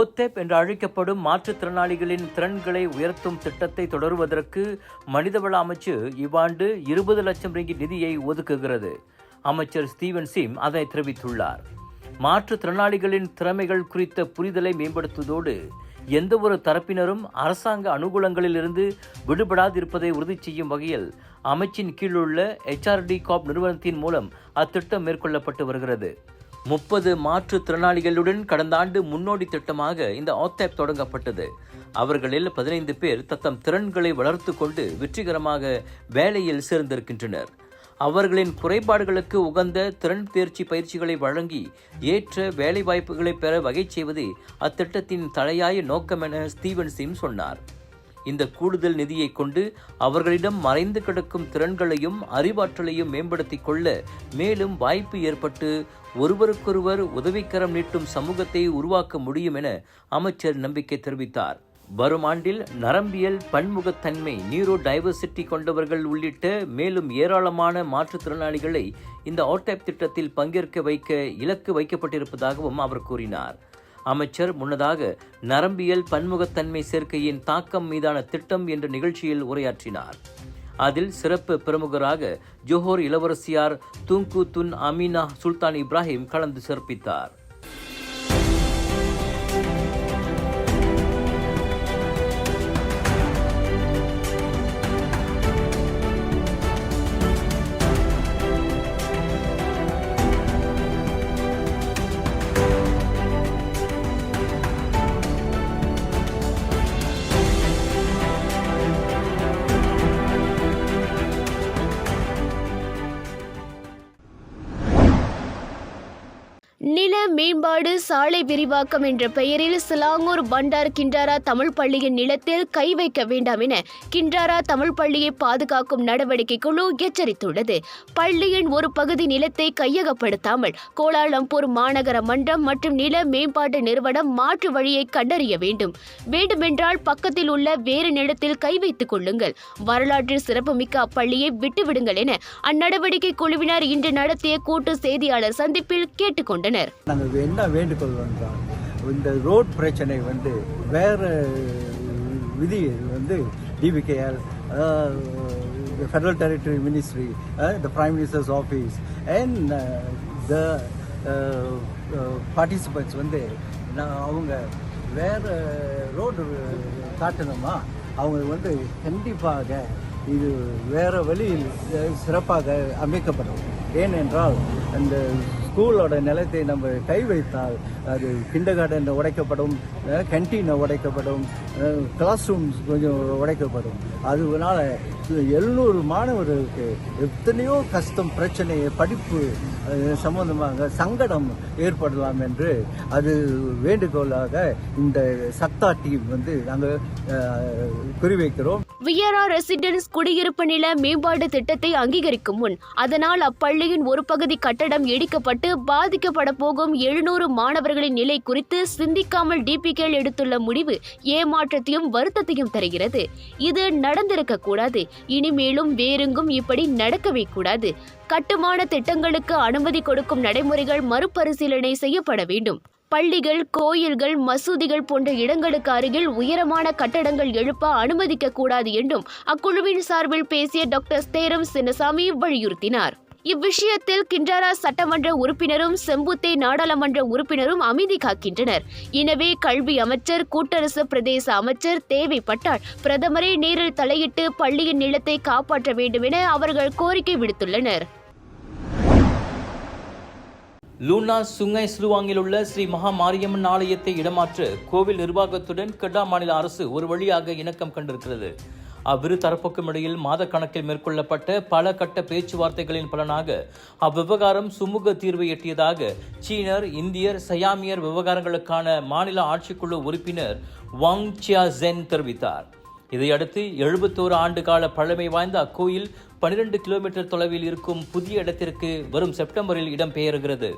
ஓத்தேப் என்று அழைக்கப்படும் மாற்றுத்திறனாளிகளின் திறன்களை உயர்த்தும் திட்டத்தை தொடருவதற்கு மனிதவள அமைச்சு இவ்வாண்டு இருபது லட்சம் ரிங்கி நிதியை ஒதுக்குகிறது. அமைச்சர் ஸ்டீவன் சிம் அதனை தெரிவித்துள்ளார். மாற்றுத்திறனாளிகளின் திறமைகள் குறித்த புரிதலை மேம்படுத்துவதோடு எந்த ஒரு தரப்பினரும் அரசாங்க அனுகூலங்களிலிருந்து விடுபடாதிருப்பதை உறுதி செய்யும் வகையில் அமைச்சின் கீழுள்ள HRD காப் நிறுவனத்தின் மூலம் அத்திட்டம் மேற்கொள்ளப்பட்டு வருகிறது. முப்பது மாற்றுத்திறனாளிகளுடன் கடந்த ஆண்டு முன்னோடி திட்டமாக இந்த ஆத்தேப் தொடங்கப்பட்டது. அவர்களில் பதினைந்து பேர் தத்தம் திறன்களை வளர்த்து கொண்டு வெற்றிகரமாக வேலையில் சேர்ந்திருக்கின்றனர். அவர்களின் குறைபாடுகளுக்கு உகந்த திறன் தேர்ச்சி பயிற்சிகளை வழங்கி ஏற்ற வேலைவாய்ப்புகளை பெற வகை செய்வது அத்திட்டத்தின் தலையாய நோக்கம் என ஸ்டீவன் சிம் சொன்னார். இந்த கூடுதல் நிதியை கொண்டு அவர்களிடம் மறைந்து கிடக்கும் திறன்களையும் அறிவாற்றலையும் மேம்படுத்திக் கொள்ள மேலும் வாய்ப்பு ஏற்பட்டு ஒருவருக்கொருவர் உதவிக்கரம் நீட்டும் சமூகத்தை உருவாக்க முடியும் என அமைச்சர் நம்பிக்கை தெரிவித்தார். வரும் ஆண்டில் நரம்பியல் பன்முகத்தன்மை நியூரோ டைவர்சிட்டி கொண்டவர்கள் உள்ளிட்ட மேலும் ஏராளமான மாற்றுத்திறனாளிகளை இந்த ஆட்டேப் திட்டத்தில் பங்கேற்க வைக்க இலக்கு வைக்கப்பட்டிருப்பதாகவும் அவர் கூறினார். அமைச்சர் முன்னதாக நரம்பியல் பன்முகத்தன்மை சேர்க்கையின் தாக்கம் மீதான திட்டம் என்ற நிகழ்ச்சியில் உரையாற்றினார். அதில் சிறப்பு பிரமுகராக Johor இளவரசியார் Tunku Tun Aminah Sultan Ibrahim கலந்து சிறப்பித்தார். மேம்பாடு சாலை விரிவாக்கம் என்ற பெயரில் சிலாங்கூர் பண்டார் கிண்டாரா தமிழ் பள்ளியின் நிலத்தில் கை வைக்க வேண்டாம் என கிண்டாரா தமிழ் பள்ளியை பாதுகாக்கும் நடவடிக்கை குழு எச்சரித்துள்ளது. பள்ளியின் ஒரு பகுதி நிலத்தை கையகப்படுத்தாமல் கோலாலம்பூர் மாநகர மன்றம் மற்றும் நில மேம்பாட்டு நிறுவனம் மாற்று வழியை கண்டறிய வேண்டும். வேண்டுமென்றால் பக்கத்தில் உள்ள வேறு நிலத்தில் கை வைத்துக் கொள்ளுங்கள். வரலாற்றில் சிறப்புமிக்க அப்பள்ளியை விட்டுவிடுங்கள் என அந்நடவடிக்கை குழுவினர் இன்று நடத்திய கூட்டு செய்தியாளர் சந்திப்பில் கேட்டுக்கொண்டனர் என்ன வேண்டுகோள் என்றால் இந்த ரோட் பிரச்சனை வந்து வேற விதி வந்து DPKR federal territory ministry the prime minister's office and the participants வந்து நான் அவங்க வேற ரோடு காட்டணுமா? அவங்க வந்து கண்டிப்பாக இது வேற வழியில் சிறப்பாக அமைக்கப்படும். ஏனென்றால் அந்த ஸ்கூலோட நிலத்தை நம்ம கை வைத்தால் அது கிண்டர் கார்டன் உடைக்கப்படும் கேன்டீனை உடைக்கப்படும் கிளாஸ் ரூம்ஸ் கொஞ்சம் உடைக்கப்படும். அதனால எழுநூறு மாணவர்களுக்கு எத்தனையோ கஷ்டம் பிரச்சனை படிப்பு சம்பந்தமாக சங்கடம் ஏற்படலாம் என்று அது வேண்டுகோளாக இந்த சத்தா டீம் வந்து நாங்கள் குறிவைக்கிறோம். வியரா ரெசிடென்ஸ் குடியிருப்பு நில மேம்பாடு திட்டத்தை அங்கீகரிக்கும் முன் அதனால் அப்பள்ளியின் ஒரு பகுதி கட்டடம் இடிக்கப்பட்டு பாதிக்கப்பட போகும் எழுநூறு மாணவர்களின் நிலை குறித்து சிந்திக்காமல் டிபிகேல் எடுத்துள்ள முடிவு ஏமாற்றத்தையும் வருத்தத்தையும் தருகிறது. இது நடந்திருக்க கூடாது. இனிமேலும் வேறெங்கும் இப்படி நடக்கவே கூடாது. கட்டுமான திட்டங்களுக்கு அனுமதி கொடுக்கும் நடைமுறைகள் மறுபரிசீலனை செய்யப்பட வேண்டும். பள்ளிகள் கோயில்கள் மசூதிகள் போன்ற இடங்களுக்கு அருகில் உயரமான கட்டடங்கள் எழுப்ப அனுமதிக்க கூடாது என்றும் அக்குழுவின் சார்பில் பேசிய டாக்டர் ஸ்தேரம் சின்னசாமி வலியுறுத்தினார். இவ்விஷயத்தில் கிண்டாரா சட்டமன்ற உறுப்பினரும் செம்புத்தை நாடாளுமன்ற உறுப்பினரும் அமைதி காக்கின்றனர். எனவே கல்வி அமைச்சர் கூட்டரசு பிரதேச அமைச்சர் தேவைப்பட்டால் பிரதமரே நேரில் தலையிட்டு பள்ளியின் நிலத்தை காப்பாற்ற வேண்டும் என அவர்கள் கோரிக்கை விடுத்துள்ளனர். லூனா சுங்கை சிலுவாங்கில் உள்ள ஸ்ரீ மகா மாரியம்மன் ஆலயத்தை இடமாற்ற கோவில் நிர்வாகத்துடன் கெடா மாநில அரசு ஒரு வழியாக இணக்கம் கண்டிருக்கிறது. அவ்விரு தரப்புக்கும் இடையில் மாத கணக்கில் மேற்கொள்ளப்பட்ட பல கட்ட பேச்சுவார்த்தைகளின் பலனாக அவ்விவகாரம் சுமூக தீர்வை எட்டியதாக சீனர் இந்தியர் சயாமியர் விவகாரங்களுக்கான மாநில ஆட்சிக்குழு உறுப்பினர் வாங் சியா ஜென் தெரிவித்தார். இதையடுத்து எழுபத்தோரு ஆண்டு கால பழமை வாய்ந்த அக்கோயில் பனிரெண்டு கிலோமீட்டர் தொலைவில் இருக்கும் புதிய இடத்திற்கு வரும் செப்டம்பரில் இடம்பெயர்கிறது.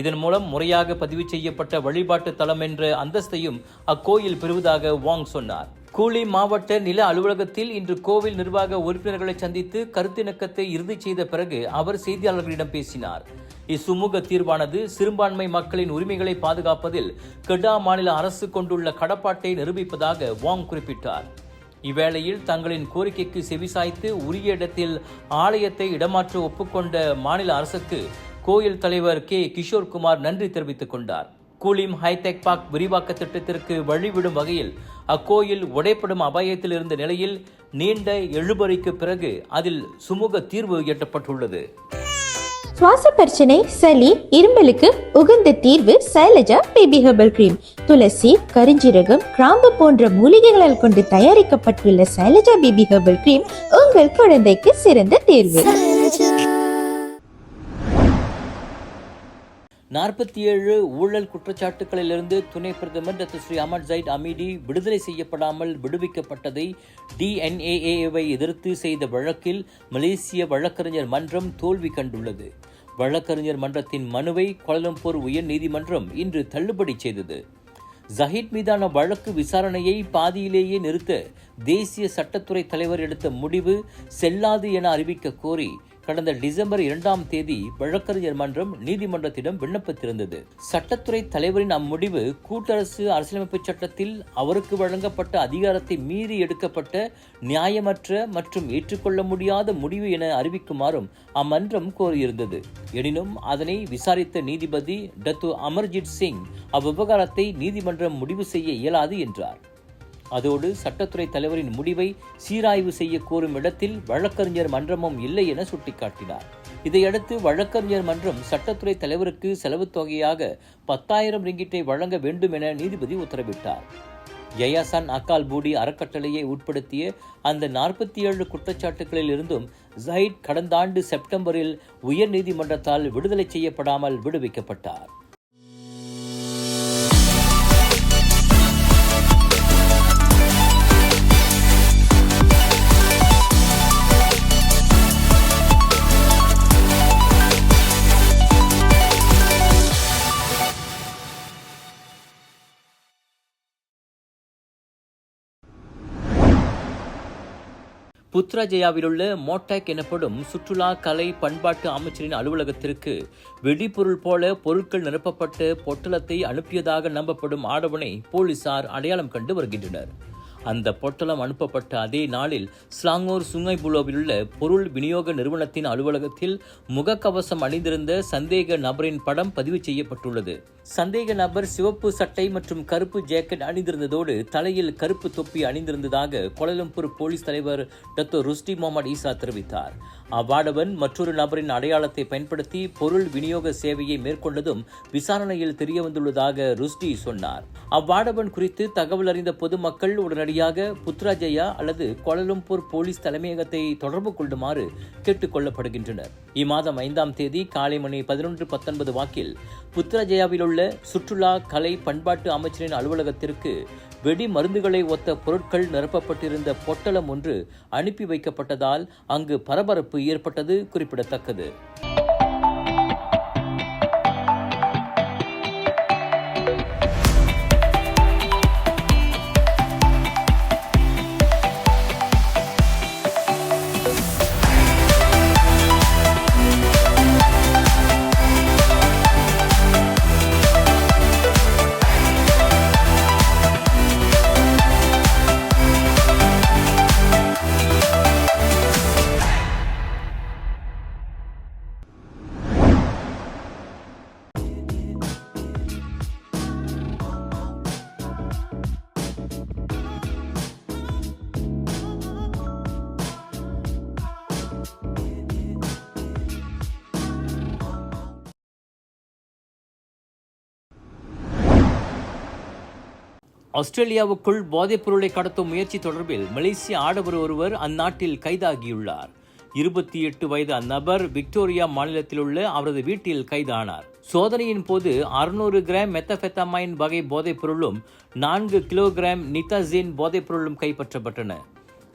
இதன் மூலம் முறையாக பதிவு செய்யப்பட்ட வழிபாட்டு தலம் என்ற அந்தஸ்தையும் அக்கோயில் பெறுவதாக வாங் சொன்னார். கூலி மாவட்ட நில அலுவலகத்தில் இன்று கோவில் நிர்வாக உறுப்பினர்களை சந்தித்து கருத்திணக்கத்தை இறுதி செய்த பிறகு அவர் செய்தியாளர்களிடம் பேசினார். இச்சுமூக தீர்வானது சிறுபான்மை மக்களின் உரிமைகளை பாதுகாப்பதில் கெடா மாநில அரசு கொண்டுள்ள கடப்பாட்டை நிரூபிப்பதாக வாங் குறிப்பிட்டார். இவ்வேளையில் தங்களின் கோரிக்கைக்கு செவிசாய்த்து உரிய இடத்தில் ஆலயத்தை இடமாற்ற ஒப்புக்கொண்ட மாநில அரசுக்கு கோயில் தலைவர் கே. கிஷோர்குமார் நன்றி தெரிவித்துக் கொண்டார். கூலிம் ஹைடெக் பார்க் விரிவாக்க திட்டத்திற்கு வழிவிடும் வகையில் அக்கோயில் உடைப்படும் அபாயத்தில் இருந்த நிலையில் நீண்ட எழுபறிக்கு பிறகு அதில் சுமூக தீர்வு எட்டப்பட்டுள்ளது. சுவாச பிரச்சனை சளி இருமலுக்கு உகந்த தீர்வு சைலஜா பேபி ஹெர்பல் கிரீம். துளசி கரிஞ்சீரகம் கிராம்பு போன்ற மூலிகைகளால் கொண்டு தயாரிக்கப்பட்டுள்ள சைலஜா பேபி ஹெர்பல் கிரீம் உங்கள் குழந்தைக்கு சிறந்த தேர்வு. நாற்பத்தி ஏழு ஊழல் குற்றச்சாட்டுகளிலிருந்து துணை பிரதமர் doctor Seri Ahmad Zahid Hamidi விடுதலை செய்யப்படாமல் விடுவிக்கப்பட்டதை டிஎன்ஏஏவை எதிர்த்து செய்த வழக்கில் மலேசிய வழக்கறிஞர் மன்றம் தோல்வி கண்டுள்ளது. வழக்கறிஞர் மன்றத்தின் மனுவை கோலம்பூர் உயர் நீதிமன்றம் இன்று தள்ளுபடி செய்தது. ஜஹீத் மீதான வழக்கு விசாரணையை பாதியிலேயே நிறுத்த தேசிய சட்டத்துறை தலைவர் எடுத்த முடிவு செல்லாது என அறிவிக்க கோரி கடந்த டிசம்பர் இரண்டாம் தேதி வழக்கறிஞர் மன்றம் நீதிமன்றத்திடம் விண்ணப்பித்திருந்தது. சட்டத்துறை தலைவரின் அம்முடிவு கூட்டரசு அரசியலமைப்பு சட்டத்தில் அவருக்கு வழங்கப்பட்ட அதிகாரத்தை மீறி எடுக்கப்பட்ட நியாயமற்ற மற்றும் ஏற்றுக்கொள்ள முடியாத முடிவு என அறிவிக்குமாறும் அம்மன்றம் கோரியிருந்தது. எனினும் அதனை விசாரித்த நீதிபதி டத்து அமர்ஜித் சிங் அவ்விவகாரத்தை நீதிமன்றம் முடிவு செய்ய இயலாது என்றார். அதோடு சட்டத்துறை தலைவரின் முடிவை சீராய்வு செய்ய கோரும் இடத்தில் வழக்கறிஞர் மன்றமும் இல்லை என சுட்டிக்காட்டினார். இதையடுத்து வழக்கறிஞர் மன்றம் சட்டத்துறை தலைவருக்கு செலவு தொகையாக பத்தாயிரம் ரிங்கிட்டை வழங்க வேண்டும் என நீதிபதி உத்தரவிட்டார். யயாசான் அக்கால் பூடி அறக்கட்டளையை உட்படுத்திய அந்த நாற்பத்தி ஏழு குற்றச்சாட்டுகளில் இருந்தும் ஜஹிட் கடந்த ஆண்டு செப்டம்பரில் உயர் நீதிமன்றத்தால் விடுதலை செய்யப்படாமல் விடுவிக்கப்பட்டார். புத்ராஜயாவிலுள்ள மோட்டாக் எனப்படும் சுற்றுலா கலை பண்பாட்டு அமைச்சரின் அலுவலகத்திற்கு வெடிபொருள் போல பொருட்கள் நிரப்பப்பட்ட பொட்டலத்தை அனுப்பியதாக நம்பப்படும் ஆடவனை போலீசார் அடையாளம் கண்டு வருகின்றனர். அந்த பொட்டலம் அனுப்பப்பட்ட அதே நாளில் ஸ்லாங்கோர் சுங்கைபுலோவிலுள்ள பொருள் விநியோக நிறுவனத்தின் அலுவலகத்தில் முகக்கவசம் அணிந்திருந்த சந்தேக நபரின் படம் பதிவு செய்யப்பட்டுள்ளது. சந்தேக நபர் சிவப்பு சட்டை மற்றும் கருப்பு ஜாக்கெட் அணிந்திருந்ததோடு தலையில் கருப்பு தொப்பி அணிந்திருந்ததாக கோலலம்பூர் போலீஸ் தலைவர் டாக்டர் ருஸ்டி முகமது ஈசா தெரிவித்தார். அவ்வாடவன் மற்றொரு நபரின் அடையாளத்தை பயன்படுத்தி பொருள் விநியோக சேவையை மேற்கொண்டதும் விசாரணையில் தெரியவந்துள்ளதாக ருஷ்டி சொன்னார். அவ்வாடவன் குறித்து தகவல் அறிந்த பொதுமக்கள் உடனடியாக புத்ராஜயா அல்லது கோலலம்பூர் போலீஸ் தலைமையகத்தை தொடர்பு கொள்ளுமாறு கேட்டுக் கொள்ளப்படுகின்றனர் இம்மாதம் ஐந்தாம் தேதி காலை மணி பதினொன்று பத்தொன்பது வாக்கில் புத்ராஜயாவில் உள்ள சுற்றுலா கலை பண்பாட்டு அமைச்சரின் அலுவலகத்திற்கு வெடி மருந்துகளை ஒத்த பொருட்கள் நிரப்பப்பட்டிருந்த பொட்டலம் ஒன்று அனுப்பி வைக்கப்பட்டதால் அங்கு பரபரப்பு ஏற்பட்டது குறிப்பிடத்தக்கது. ஆஸ்திரேலியாவுக்குள் போதைப் பொருளை கடத்தும் முயற்சி தொடர்பில் மலேசிய ஆடவர் ஒருவர் அந்நாட்டில் கைதாகியுள்ளார். இருபத்தி எட்டு வயது அந்நபர் விக்டோரியா மாநிலத்தில் உள்ள அவரது வீட்டில் கைதானார். சோதனையின் போது அறுநூறு கிராம் மெத்தபெத்தமைன் வகை போதைப் பொருளும் நான்கு கிலோகிராம் நிதாசின் போதைப் பொருளும் கைப்பற்றப்பட்டன.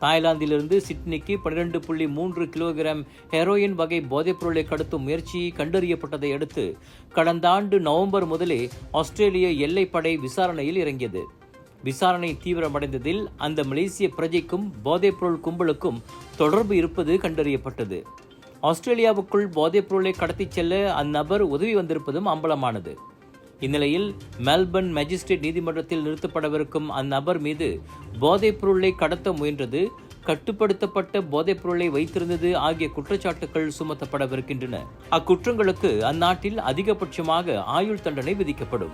தாய்லாந்திலிருந்து சிட்னிக்கு பன்னிரண்டு புள்ளி மூன்று கிலோகிராம் ஹெரோயின் வகை போதைப் பொருளை கடத்தும் முயற்சி கண்டறியப்பட்டதை அடுத்து கடந்த ஆண்டு நவம்பர் முதலே ஆஸ்திரேலிய எல்லைப்படை விசாரணையில் இறங்கியது. விசாரணை தீவிரமடைந்ததில் அந்த மலேசிய பிரஜைக்கும் போதைப்பொருள் கும்பலுக்கும் தொடர்பு இருப்பது கண்டறியப்பட்டது. ஆஸ்திரேலியாவுக்குள் போதைப்பொருளை கடத்திச் செல்ல அந்நபர் உதவி வந்திருப்பதும் அம்பலமானது. இந்நிலையில் மெல்பர்ன் மேஜிஸ்ட்ரேட் நீதிமன்றத்தில் நிறுத்தப்படவிருக்கும் அந்நபர் மீது போதைப்பொருளை கடத்த முயன்றது கட்டுப்படுத்தப்பட்ட போதைப்பொருளை வைத்திருந்தது ஆகிய குற்றச்சாட்டுகள் சுமத்தப்படவிருக்கின்றன. அக்குற்றங்களுக்கு அந்நாட்டில் அதிகபட்சமாக ஆயுள் தண்டனை விதிக்கப்படும்.